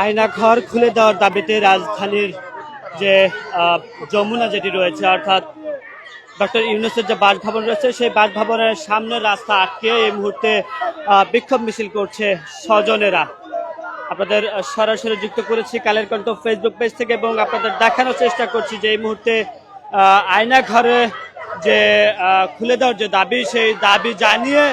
আয়না ঘর খুলে দেওয়ার দাবিতে রাজধানীর যে যমুনা যেটি রয়েছে, অর্থাৎ ডক্টর ইউনুসের যে বাসভবন রয়েছে, সেই বাসভবনের সামনের রাস্তা আটকে এই মুহূর্তে বিক্ষোভ মিছিল করছে স্বজনেরা। আপনাদের সরাসরি যুক্ত করেছি কালের কণ্ঠ ফেসবুক পেজ থেকে এবং আপনাদের দেখানোর চেষ্টা করছি যে এই মুহূর্তে আয়না ঘরে যে খুলে দেওয়ার যে দাবি, সেই দাবি জানিয়ে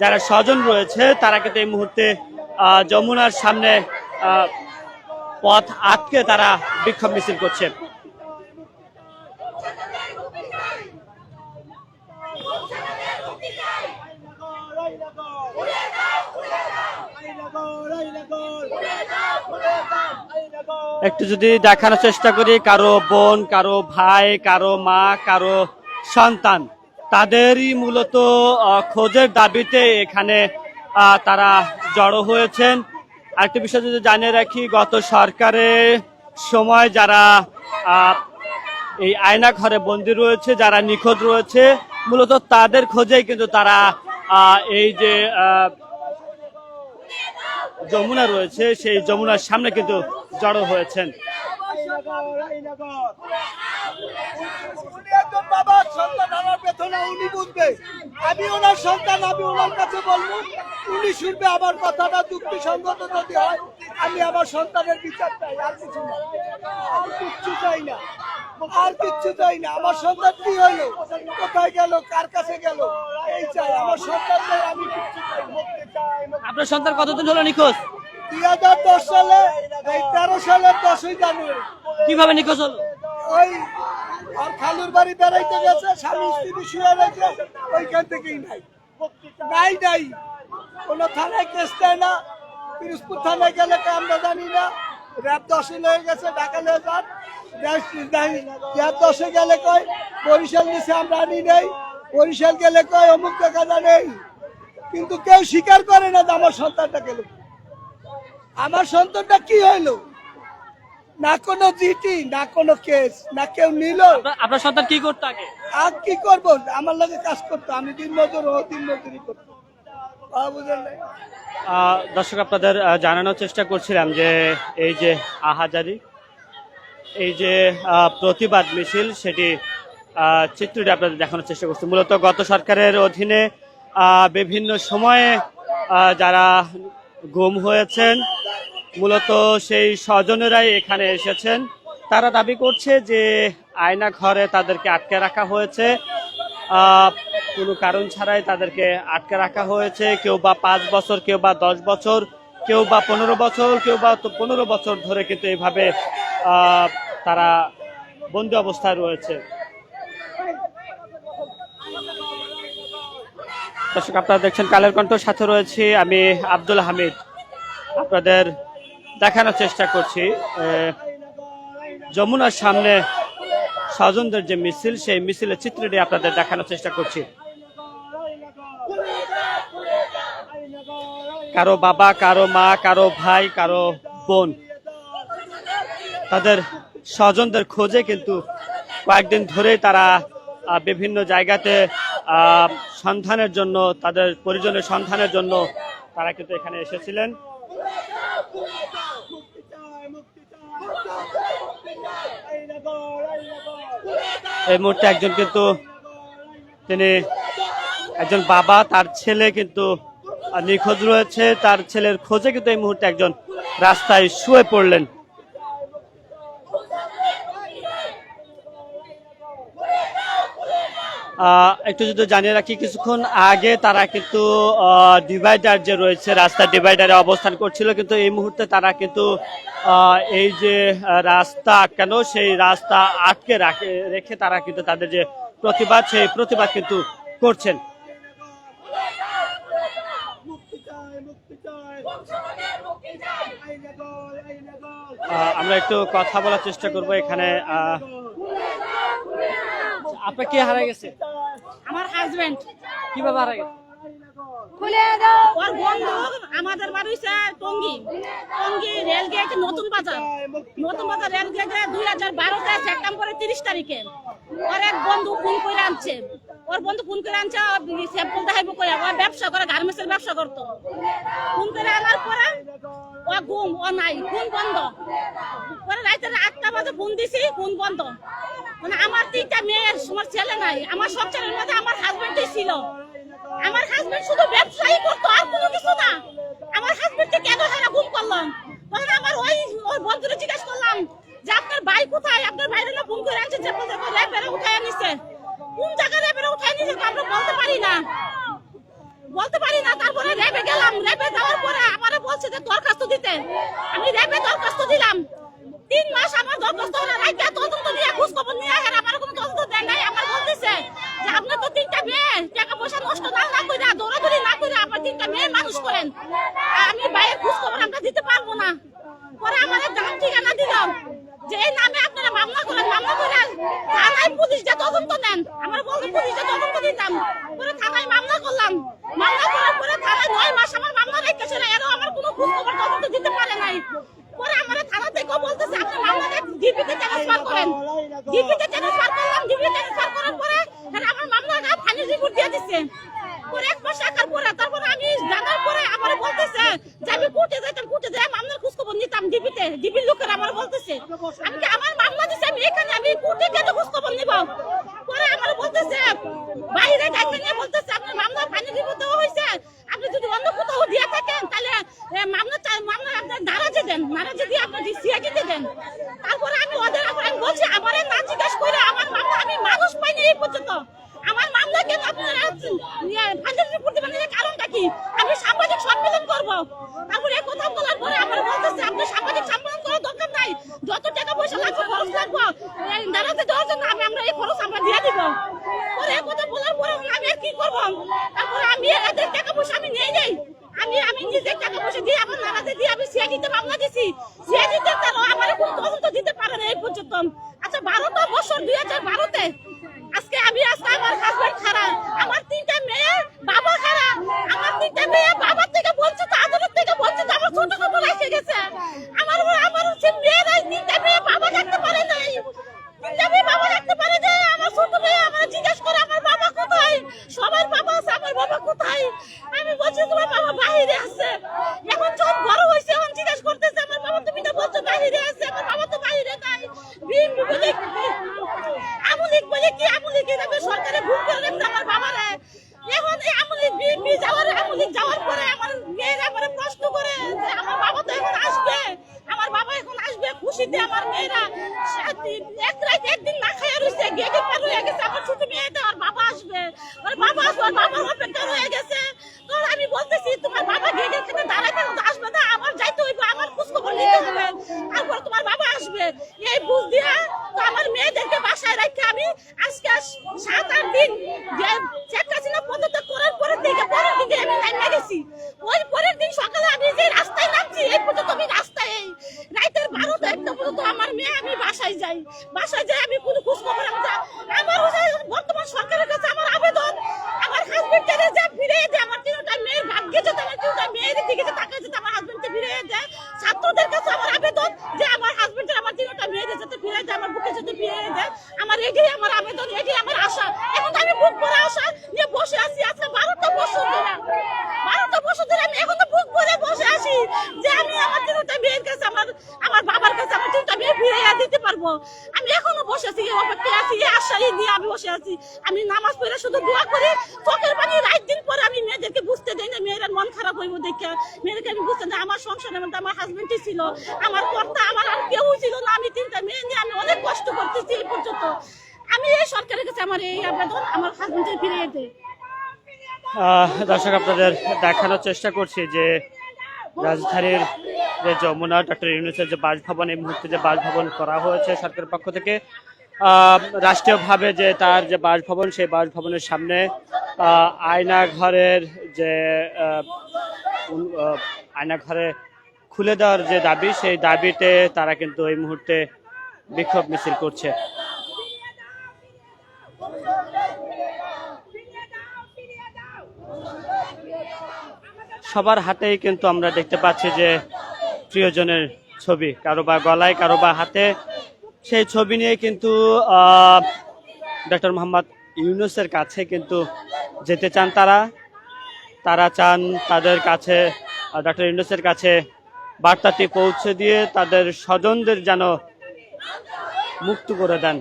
যারা স্বজন রয়েছে, তারা কিন্তু এই মুহূর্তে যমুনার সামনে পথ আটকে তারা বিক্ষোভ মিছিল করছে। একটু যদি দেখানোর চেষ্টা করি, কারও বোন, কারও ভাই, কারও মা, কারও সন্তান, তাদেরই মূলত খোঁজের দাবিতে এখানে তারা জড়ো হয়েছেন। আরেকটি বিষয় যদি জানিয়ে রাখি, গত সরকারের সময় যারা এই আয়না ঘরে বন্দি রয়েছে, যারা নিখোঁজ রয়েছে, মূলত তাদের খোঁজেই কিন্তু তারা এই যে যমুনা রয়েছে, সেই যমুনার সামনে কিন্তু জড়ো হয়েছেন। উনি একজন বাবা সন্তান আমার বেতনে উনি বুঝবে। আমি ওনার সন্তান আমি ওনার কাছে বলব উনি শুনবে আমার কথাটা যুক্তিসঙ্গত যদি হয় আমি আমার সন্তানের বিচার চাই আর কিছু না। আর কিচ্ছু চাই না। আর কিচ্ছু চাই না। আমার সন্তান কি হলো? কোথায় গেল? কার কাছে গেল? এই চাই। আমার সন্তান চাই আমি কিচ্ছু চাই আপনার সন্তান কতদিন হলো নিখোঁজ? দুই হাজার দশ সালে এই তেরো সালের দশই জানুয়ারি। কীভাবে নিখোঁজ হলো? ওই আর খালুর বাড়ি বেড়াইতে গেছে, স্বামী স্ত্রী শুয়ে রয়েছে, ওইখান থেকেই নাই। নাই নাই। কোনো থানায় কেস দেয় না, পিরোজপুর থানায় গেলে আমরা জানি না। র্যাব দশে লয়ে গেছে, ঢাকা লয়ে যান। র্যাব দশে গেলে কয়, বরিশাল নিচে আমরা আনি নেই। বরিশাল গেলে কয়, অমুক জায়গা নেই। কিন্তু কেউ স্বীকার করে না যে আমার সন্তানটা গেল। আমার সন্তানটা কি হইল? না কোনো জিটি না কোনো কেস না কেউ নিল। আপনার- আপনার সন্তান কি করতো আগে? আর কি করব? আমার লগে কাজ করতো আমি দিন মজুর ও দিন মজুরি করতো। দর্শক আপনাদের জানানোর চেষ্টা করছিলাম যে এই যে আহাজারি এই যে প্রতিবাদ মিছিল সেটি আহ, চিত্রটি আপনাদের দেখানোর চেষ্টা করছি। মূলত গত সরকারের অধীনে বিভিন্ন সময়ে যারা গুম হয়েছেন মূলত সেই স্বজনেরাই এখানে এসেছেন। তারা দাবি করছে যে আয়না ঘরে তাদেরকে আটকে রাখা হয়েছে। কোনো কারণ ছাড়াই তাদেরকে আটকে রাখা হয়েছে। কেউ বা পাঁচ বছর, কেউ বা দশ বছর, কেউ বা পনেরো বছর, কেউ বা পনেরো বছর ধরে কিন্তু এইভাবে তারা বন্দি অবস্থায় রয়েছে। দর্শক, আপনারা দেখছেন কালের কণ্ঠ। সাথে রয়েছি আমি আব্দুল হামিদ। আপনাদের দেখানোর চেষ্টা করছি। যমুনার সামনে স্বজনদের যে মিছিল, সেই মিছিলের চিত্রটি আপনাদের দেখানোর চেষ্টা করছি। কারও বাবা, কারও মা, কারও ভাই, কারও বোন, তাদের স্বজনদের খোঁজে কিন্তু কয়েকদিন ধরেই তারা বিভিন্ন জায়গাতে সন্ধানের জন্য, তাদের পরিজনের সন্ধানের জন্য তারা কিন্তু এখানে এসেছিলেন। এই মুহূর্তে একজন কিন্তু তিনি একজন বাবা, তার ছেলে কিন্তু নিখোঁজ রয়েছে। তার ছেলের খোঁজে কিন্তু এই মুহূর্তে একজন রাস্তায় শুয়ে পড়লেন আহ, একটু যদি জানিয়ে রাখি কিছুক্ষণ আগে তারা কিন্তু ডিভাইডার যে রয়েছে রাস্তা ডিভাইডারে অবস্থান করছিল কিন্তু এই মুহূর্তে তারা কিন্তু এই যে রাস্তা কেন সেই রাস্তা আটকে রাখে রেখে তারা কিন্তু তাদের যে প্রতিবাদ সেই প্রতিবাদ কিন্তু করছেন। আমরা একটু কথা বলার চেষ্টা করব এখানে আহ, আপনার কে হারা গেছে? আমার হাজবেন্ড কীভাবে হারা গেছে? খুলে দাও। ওর বন্ধু আমাদের বাড়ি টঙ্গি। টঙ্গি রেল গেট নতুন বাজার। নতুন বাজার রেল গেটে দুই হাজার বারোতে সেপ্টেম্বরের তিরিশ তারিখে। ওর এক বন্ধু ফোন করে আনছে। ওর বন্ধু ফোন করে আনছে সেব বলতে হাইব করে ও ব্যবসা করে, গার্মেন্টসের ব্যবসা করতো। ফোন করে আনার পরে ও ঘুম, ও নাই ফোন বন্ধ। পরে রাইতে আটটা বাজে ফোন দিছি ফোন বন্ধ। মানে আমার তিনটা মেয়ের, আমার ছেলে নাই, আমার সব ছেলের মধ্যে আমার হাজবেন্ডই ছিল। আমার হাজবেন্ড শুধু ব্যবসায়ী করতো, আর কোনো কিছু না আমার হাজবেন্ডকে কেন হেরা গুম করলাম তখন আমার ওই ওর বন্ধুরে জিজ্ঞেস করলাম যে আপনার ভাই কোথায় আপনার ভাইরা না ফোন করে আনছে যে র্যাপেরা উঠায় নিছে কোন জায়গায় র্যাপেরা উঠায় নিছে তো আমরা বলতে পারি না বলতে পারি না তারপরে র্যাবে গেলাম র্যাবে যাওয়ার পরে আমারে বলছে যে দরখাস্ত দিতে আমি র্যাবে দরখাস্ত দিলাম তিন মাস আমার দরখাস্ত হলো রাইতে তদন্ত নিয়ে খোঁজ খবর নিয়ে আর আমার কোনো তদন্ত দেয় নাই আমার বলতেছে যে আপনার তো তিনটা মেয়ে টাকা পয়সা নষ্ট না না করে দৌড়াদৌড়ি না তিনটা মেয়ে মানুষ করেন। আমি বাইরের খোঁজ খবর আমরা দিতে পারব না। পরে আমাদের নাম ঠিকানা দিলাম যে নামে আপনারা মামলা করেন, মামলা করে থানায় পুলিশ যে তদন্ত নেন, আমার বলতে পুলিশ যে তদন্ত দিতাম পরে থানায় মামলা করলাম। মামলা করার পরে থানায় নয় মাস আমার মামলা রেখেছিল এরও আমার কোনো খোঁজ খবর তদন্ত দিতে পারে নাই। পরে আমার থানা থেকেও বলতেছে, আপনি মামলাটা ডিপিতে ট্রান্সফার করেন। ডিপিতে ট্রান্সফার করলাম ডিপিতে ট্রান্সফার করার পরে হ্যাঁ আমার মামলাটা ফাইনাল রিপোর্ট দিয়ে দিচ্ছে পরে এক মাস রাখার পরে, তারপরে আমি জানার পরে আমার বলতেছে যে আমি কোর্টে যাইতাম, কোর্টে যাই মামলার খোঁজ খবর নিতাম ডিবিতে, ডিবির লোকের আমার বলতেছে। আমি কি আমার মামলা দিছে? আমি এখানে, আমি কোর্টে কেন খোঁজ নিব? পরে আমার বলতেছে, বাইরে ডাক্তার নিয়ে বলতেছে, আপনার মামলা ফাইনাল রিপোর্ট দেওয়া হয়েছে আপনি যদি অন্য কোথাও দিয়ে থাকেন, তাহলে মামলা মামলা আপনার নারাজে দেন, নারাজে দিয়ে আপনার সিআইডিতে দেন। তারপরে আমি ওদের, আমি বলছি, আমারে না জিজ্ঞেস করে আমার মামলা, আমি মানুষ পাইনি এই পর্যন্ত। রিপোর্ট দেবেন এর কারণটা কি আমি সাংবাদিক সম্মেলন করব তারপরে কথা বলার পরে আমার বলতেছে আপনি সাংবাদিক সম্মেলন দরকার নাই যত টাকা পয়সা লাগবে খরচ লাগবে নারাজে দেওয়ার জন্য আমি আমরা এই খরচ আমরা দিয়ে দিব পরে কথা বলার পরে আমি কি করব তারপরে আমি এদের টাকা পয়সা আমি নিয়ে যাই আমি আমি নিজে টাকা পয়সা দিয়ে আমার নারাজে দিয়ে আমি সিআইডিতে মামলা দিছি সিআইডিতে তারা আমার কোনো তদন্ত দিতে পারে না এই পর্যন্ত আচ্ছা বারোটা বছর দুই হাজার বারোতে আজকে আমি আজকে আমার হাজবেন্ড খারাপ আমার তিনটা মেয়ে বাবা খারাপ আমার তিনটা মেয়ে বাবার থেকে বঞ্চিত আদরের থেকে বঞ্চিত আমার ছোট ছোট রেখে গেছে আমার আমার হচ্ছে মেয়েরাই তিনটা মেয়ে বাবা রাখতে পারে নাই তিনটা মেয়ে বাবা রাখতে পারে না আমার ছোট মেয়ে আমার জিজ্ঞেস করে আমার বাবা কোথায় সবার বাবা আছে আমার বাবা কোথায় আমি বলছি তোমার বাবা বাইরে আছে এখন সব বড় হয়েছে এখন জিজ্ঞেস করতেছে আমার বাবা তুমি তো বলছো বাইরে আছে আমার বাবা তো বাইরে নাই বিন বলে বলে কি আমলিক এটাকে সরকারে ভুল করে রেখেছে আমার বাবারে। এখন এই আমলিক বিএনপি যাওয়ার আমলিক যাওয়ার পরে আমার মেয়েরা আমার প্রশ্ন করে যে আমার বাবা তো এখন আসবে। আমার বাবা এখন আসবে খুশিতে আমার মেয়েরা। এক রাত একদিন না খাইয়া রয়েছে গেটে পার হয়ে গেছে আমার ছোট মেয়েটা আর বাবা আসবে। আর বাবা আসবে আর বাবা অপেক্ষা হয়ে গেছে। তো আমি বলতেছি, তোমার বাবা গেটের খেতে দাঁড়াইতে আসবে না, আমার যাইতে হইবে, আমার খোঁজ খবর নিতে হবে। তারপর তোমার বাবা আসবে। এই বুঝ দিয়া তো আমার মেয়েদেরকে বাসায় রেখে আমি আজকে আস- সাত আট দিন যে শেখ হাসিনা পদত্যাগ করার পরের দিকে পরের দিকে আমি লাইনে গেছি ওই পরের দিন সকালে আমি যে রাস্তায় নামছি এই পর্যন্ত আমি রাস্তায় এই রাইতের বারোটা একটা পর্যন্ত আমার মেয়ে আমি বাসায় যাই বাসায় যাই আমি কোনো খোঁজ খবর আমি যা- আমার হচ্ছে বর্তমান সরকারের কাছে আমার আবেদন আমার হাজবেন্ডের যা ফিরে দেয় আমার তিনটা মেয়ের ভাগ্যে যাতে আমার তিনটা মেয়ের দিকে যে তাকায় যাতে আমার হাজবেন্ডকে ফিরে দেয় ছাত্রদের কাছে আমার আবেদন যে আমার হাজবেন্ডের আমার তিনটা মেয়েদের যাতে ফিরে বুকে দেয়, আমার এটাই আমার আবেদন, এটাই আমার আশা। এখন তো আমি বুক করে আশা নিয়ে বসে আছি, আজকে বারোটা বছর ধরে। বারোটা বছর ধরে আমি এখন তো বুক করে বসে আছি যে আমি আমার তিনটা বিয়ের কাছে, আমার আমার বাবার কাছে আমার তিনটা বিয়ে ফিরে দিতে পারব। আমি এখনও বসে আছি অপেক্ষায় আছি, এই নিয়ে আমি বসে আছি। আমি নামাজ পড়ে শুধু দোয়া করি চোখের পানি রাত দিন পরে আমি মেয়েদেরকে বুঝতে দেই না মেয়েরা মন খারাপ হইব দেখে মেয়েদেরকে আমি বুঝতে দেই আমার সংসারের মধ্যে আমার হাজবেন্ডই ছিল, আমার কর্তা, আমার আর কেউ ছিল না। আমি তিনটা মেয়ে নিয়ে আমি অনেক কষ্ট করতেছি এই পর্যন্ত। আমি এই সরকারের কাছে আমার এই আবেদন আমার হাজবেন্ডের ফিরিয়ে দেয় দর্শক, আপনাদের দেখানোর চেষ্টা করছি যে রাজধানীর যে যমুনা ডক্টর ইউনুসের যে বাসভবন, এই মুহূর্তে যে বাসভবন করা হয়েছে সরকারের পক্ষ থেকে রাষ্ট্রীয়ভাবে যে তার যে বাসভবন, সেই বাসভবনের সামনে আয়না ঘরের যে আহ, উন- আহ, আয়না ঘরে খুলে দেওয়ার যে দাবি সেই দাবিতে তারা কিন্তু এই মুহূর্তে বিক্ষোভ মিছিল করছে। সবার হাতেই কিন্তু আমরা দেখতে পাচ্ছি যে প্রিয়জনের ছবি কারও বা গলায় কারও বা হাতে। সেই ছবি নিয়ে কিন্তু ডক্টর মোহাম্মদ ইউনুসের কাছে কিন্তু যেতে চান তারা। তারা চান তাদের কাছে ডক্টর ইউনুসের কাছে বার্তাটি পৌঁছে দিয়ে তাদের স্বজনদের যেন মুক্ত করে দেন।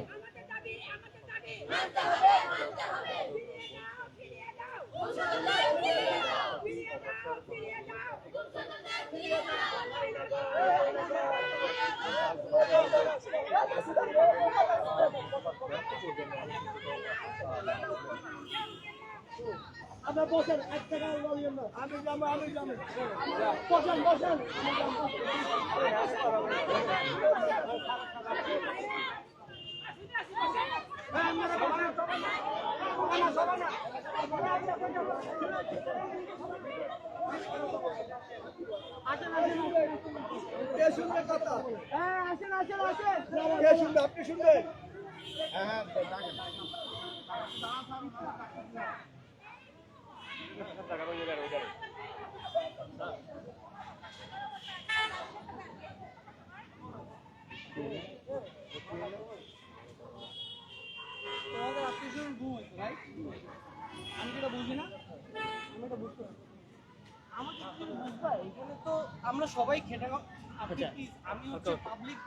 আপনার বসেন, এক টাকা বলিয়েন আমি যাব আমি যাব। বসেন বসেন। কে হ্যাঁ আসেন আসেন আসেন। আপনি শুনবেন? তোমাদের আত্মীয় ঘুমাই রাইট আমি যেটা বুঝি না আমি এটা বুঝতে পারি আমাকে কি বুঝবা এখানে তো আমরা সবাই খেটে আপনি আচ্ছা। আমি হচ্ছে. পাবলিক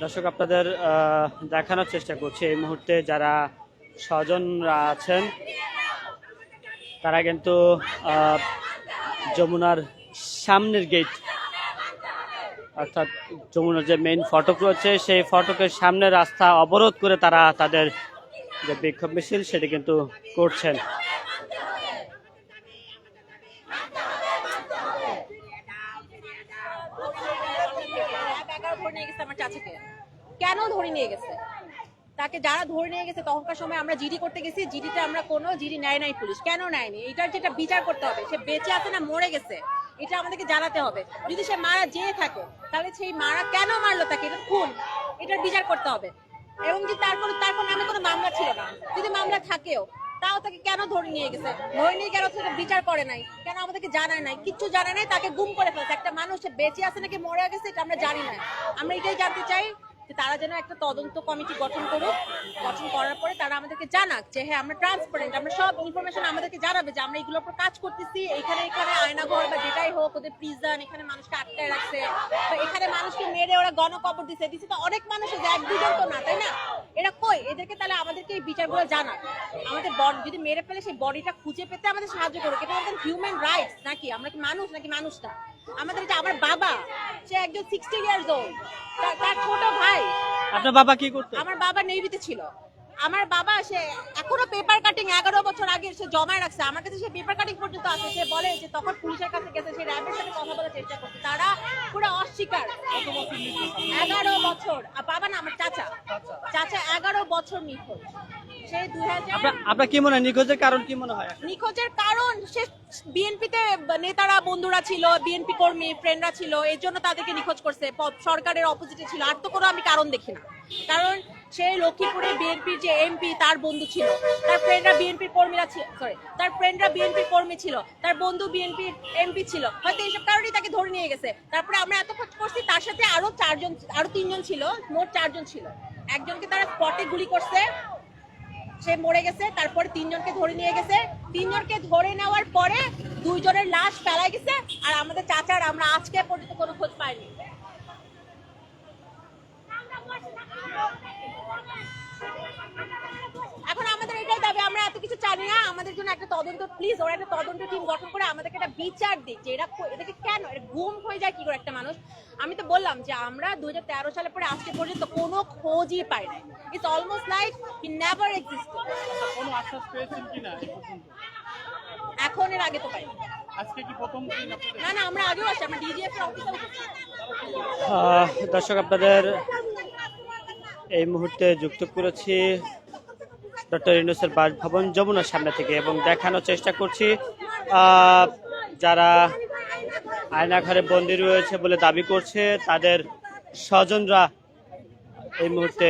দর্শক আপনাদের দেখানোর চেষ্টা করছি এই মুহূর্তে যারা স্বজনরা আছেন তারা কিন্তু আহ, যমুনার সামনের গেট অর্থাৎ যমুনার যে মেইন ফটক রয়েছে সেই ফটকের সামনে রাস্তা অবরোধ করে তারা তাদের যে বিক্ষোভ মিছিল সেটি কিন্তু করছেন। কেন ধরে নিয়ে গেছে? তাকে যারা ধরে নিয়ে গেছে, তখনকার সময় আমরা জিডি করতে গেছি, জিডিতে আমরা কোনো জিডি নেয় নাই পুলিশ। কেন নেয়নি? এটার যেটা বিচার করতে হবে, সে বেঁচে আছে না মরে গেছে, এটা আমাদেরকে জানাতে হবে। যদি সে মারা যেয়ে থাকে, তাহলে সেই মারা কেন মারলো তাকে? এটা খুন, এটার বিচার করতে হবে। এবং যে তার কোনো তার কোনো নামে কোনো মামলা ছিল না। যদি মামলা থাকেও, তাও তাকে কেন ধরে নিয়ে গেছে? ধরে নিয়ে গেল সেটা বিচার করে নাই। কেন আমাদেরকে জানায় নাই? কিচ্ছু জানায় নাই, তাকে গুম করে ফেলছে। একটা মানুষ বেঁচে আছে নাকি মরে গেছে, এটা আমরা জানি না। আমরা এটাই জানতে চাই যে তারা যেন একটা তদন্ত কমিটি গঠন করুক, গঠন করার পরে তারা আমাদেরকে জানাক যে হ্যাঁ আমরা ট্রান্সপারেন্ট আমরা সব ইনফরমেশন আমাদেরকে জানাবে যে, আমরা এগুলোর উপর কাজ করতেছি, এখানে এখানে আয়নাঘর বা যেটাই হোক, ওদের প্রিজন এখানে মানুষকে আটকায় রাখছে তো এখানে মানুষকে মেরে ওরা গণকবর দিছে। দিছে তো অনেক মানুষ এক দুজন তো না, তাই না? এরা কই? এদেরকে তাহলে আমাদেরকে এই বিচারগুলো জানাক। আমাদের বডি যদি মেরে ফেলে সেই বডিটা খুঁজে পেতে আমাদের সাহায্য করুক। এটা আমাদের হিউম্যান রাইটস নাকি? আমরা কি মানুষ নাকি মানুষ না? আমাদের যে আমার বাবা সে একজন সিক্সটি ইয়ার্স ওল্ড তার ছোট ভাই। আপনার বাবা কি করতো? আমার বাবা নেভিতে ছিল। আমার বাবা সে এখনও পেপার কাটিং এগারো বছর আগে সে জমায় রাখছে। আমার কাছে সে পেপার কাটিং পর্যন্ত আছে। সে বলে যে তখন পুলিশের কাছে গেছে সে র্যাবের সাথে কথা বলার চেষ্টা করছে। তারা পুরো অস্বীকার। এগারো বছর। আর বাবা না আমার চাচা। চাচা এগারো বছর নিখোঁজ। দুই আপনার কি মনে হয়? নিখোঁজের কারণ কি মনে হয়? নিখোঁজের কারণ সে বিএনপিতে নেতারা বন্ধুরা ছিল বিএনপি কর্মী ফ্রেন্ডরা ছিল এর জন্য তাদেরকে নিখোঁজ করছে। সরকারের অপোজিটে ছিল। আর তো কোনো আমি কারণ দেখি না কারণ সে লক্ষ্মীপুরে বিএনপির যে এমপি, তার বন্ধু ছিল। তার ফ্রেন্ডরা বিএনপির কর্মীরা ছিল সরি তার ফ্রেন্ডরা বিএনপির কর্মী ছিল। তার বন্ধু বিএনপির এমপি ছিল। হয়তো এইসব কারণেই তাকে ধরে নিয়ে গেছে। তারপরে আমরা এত খোঁজ করছি, তার সাথে আরও চারজন, আরও তিনজন ছিল, মোট চারজন ছিল। একজনকে তারা স্পটে গুলি করছে, সে মরে গেছে, তারপরে তিনজনকে ধরে নিয়ে গেছে। তিনজনকে ধরে নেওয়ার পরে দুইজনের লাশ ফেলাই গেছে, আর আমাদের চাচার আমরা আজকে পর্যন্ত কোনো খোঁজ পাইনি এখন আমাদের এটাই দাবি আমরা এত কিছু জানি না আমাদের জন্য একটা তদন্ত প্লিজ ওরা একটা তদন্ত টিম গঠন করে আমাদেরকে একটা বিচার দিক যে এরা এদেরকে কেন গুম হয়ে যায় কি করে একটা মানুষ? আমি তো বললাম যে আমরা দু হাজার তেরো সালে পরে আজকে পর্যন্ত কোনো খোঁজই পাই নাই। It's almost like he never existed কোনো আশ্বাস পেয়েছেন কিনা এখন এর আগে তো পাইনি। আজকে কি প্রথম না না আমরা আগেও আসি আমরা ডিজিএফ এর অফিসে দর্শক আপনাদের এই মুহূর্তে যুক্ত করেছি ডক্টর ইউনুসের বাসভবন যমুনার সামনে থেকে এবং দেখানোর চেষ্টা করছি যারা আয়নাঘরে বন্দী রয়েছে বলে দাবি করছে, তাদের স্বজনরা এই মুহূর্তে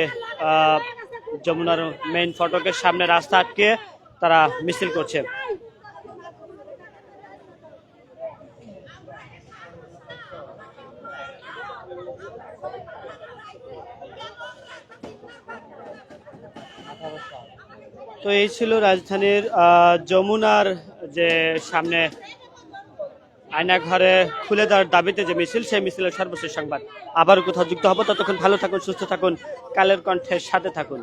যমুনার মেইন ফটকের সামনে রাস্তা আটকে তারা মিছিল করছে। তো এই ছিল রাজধানীর যমুনার যে সামনে আয়না ঘরে খুলে দেওয়ার দাবিতে যে মিছিল, সেই মিছিলের সর্বশেষ সংবাদ। আবার কোথাও যুক্ত হব। ততক্ষণ ভালো থাকুন, সুস্থ থাকুন, কালের কণ্ঠের সাথে থাকুন।